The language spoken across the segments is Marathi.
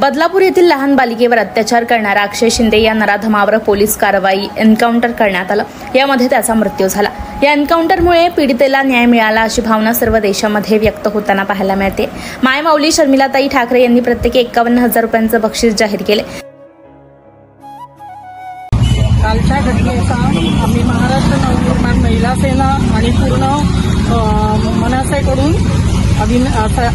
बदलापूर येथील लहान बालिकेवर अत्याचार करणारा अक्षय शिंदे या नराधमावर पोलीस कारवाई एन्काउंटर करण्यात आलं. यामध्ये त्याचा मृत्यू झाला. या एन्काउंटरमुळे पीडितेला न्याय मिळाला अशी भावना सर्व देशामध्ये व्यक्त होताना पाहायला मिळते. मायमाऊली शर्मिलाताई ठाकरे यांनी प्रत्येकी एकावन्न हजार रुपयांचं बक्षीस जाहीर केले. कालच्या घटनेचा आम्ही महाराष्ट्र नवनिर्माण महिला सेना आणि पूर्ण मनासेकडून अभिन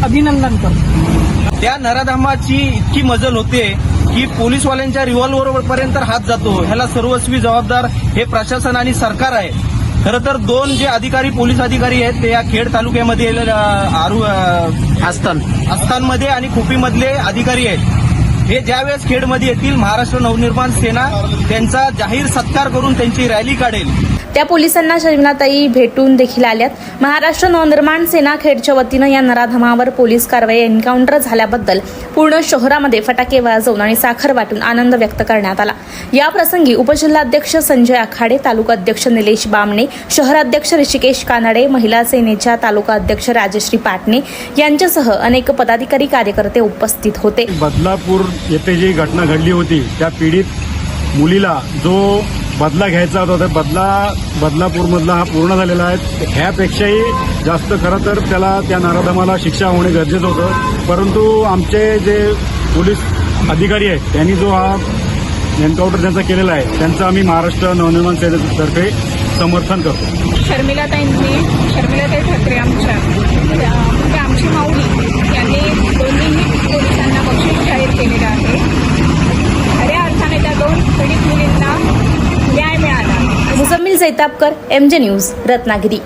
अभिनंदन करतो. त्या नराधामाची इतकी मजल होते की पोलीसवाल्यांच्या रिव्हॉल्व्हर पर्यंत हात जातो. ह्याला सर्वस्वी जबाबदार हे प्रशासन आणि सरकार आहे. खरं तर दोन जे अधिकारी पोलीस अधिकारी आहेत ते या खेड तालुक्यामध्ये आरू आस्थान. आस्थानमध्ये आणि खोपीमधले अधिकारी आहेत. हे ज्यावेळेस खेडमध्ये येतील महाराष्ट्र नवनिर्माण सेना त्यांचा जाहीर सत्कार करून त्यांची रॅली काढेल. त्या पोलिसांना शर्मिलाताई भेटून देखील आल्यात. महाराष्ट्र नवनिर्माण सेना खेडच्या वतीनं या नराधमावर पोलीस कारवाई एन्काउंटर झाल्याबद्दल पूर्ण शहरामध्ये फटाके वाजवून आणि साखर वाटून आनंद व्यक्त करण्यात आला. या प्रसंगी उपजिल्हाध्यक्ष संजय आखाडे तालुका अध्यक्ष निलेश बामणे शहराध्यक्ष ऋषिकेश कानडे महिला सेनेच्या तालुका अध्यक्ष राजश्री पाटणे यांच्यासह अनेक पदाधिकारी कार्यकर्ते उपस्थित होते. बदलापूर येथे जी घटना घडली होती त्या पीडित मुलीला जो बदला घ्यायचा होता त्या बदला बदलापूरमधला हा पूर्ण झालेला आहे. ह्यापेक्षाही जास्त खरं तर त्याला त्या नराधमाला शिक्षा होणे गरजेचं होतं. परंतु आमचे जे पोलीस अधिकारी आहेत त्यांनी जो हा एन्काउंटर त्यांचा केलेला आहे त्यांचं आम्ही महाराष्ट्र नवनिर्माण सेनेतर्फे समर्थन करतो. शर्मिलाताईंनी शर्मिलाताई ठाकरे आमच्या त्या- म्हणजे आमची माऊली यांनी दोन्हीही पोलिसांना बक्षीस जाहीर केलेलं आहे खऱ्या अर्थाने त्या दोन Saitapkar M J news Ratnagiri.